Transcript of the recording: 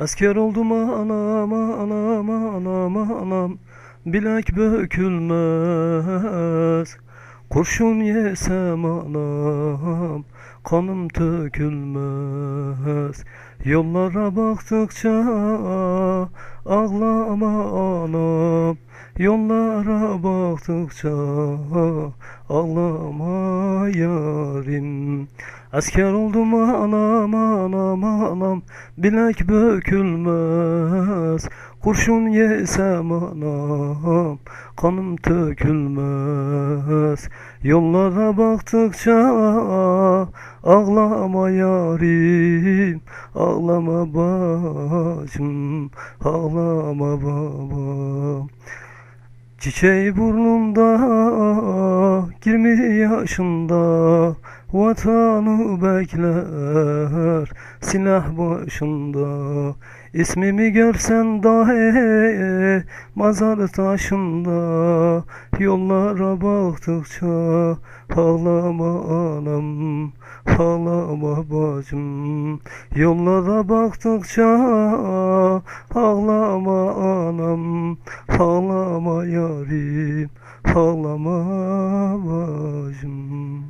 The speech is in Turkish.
Asker oldum anam anam anam anam. Bilek bükülmez Kurşun yesem anam Kanım tökülmez. Yollara baktıkça Ağlama anam Yollara baktıkça Ağlama yarim. Asker oldum anam anam anam Bilek bükülmez. Kurşun yesem anam Kanım tökülmez. Yollara baktıkça Ağlama yarim. Ağlama bacım Ağlama babam Çiçeği burnumda 20 yaşında. Vatanı bekler silah başında. İsmimi görsen dahi mazar taşında. Yollara baktıkça ağlama anam Ağlama bacım. Yollara baktıkça ağlama anam Ağlama yarim Ağlama bacım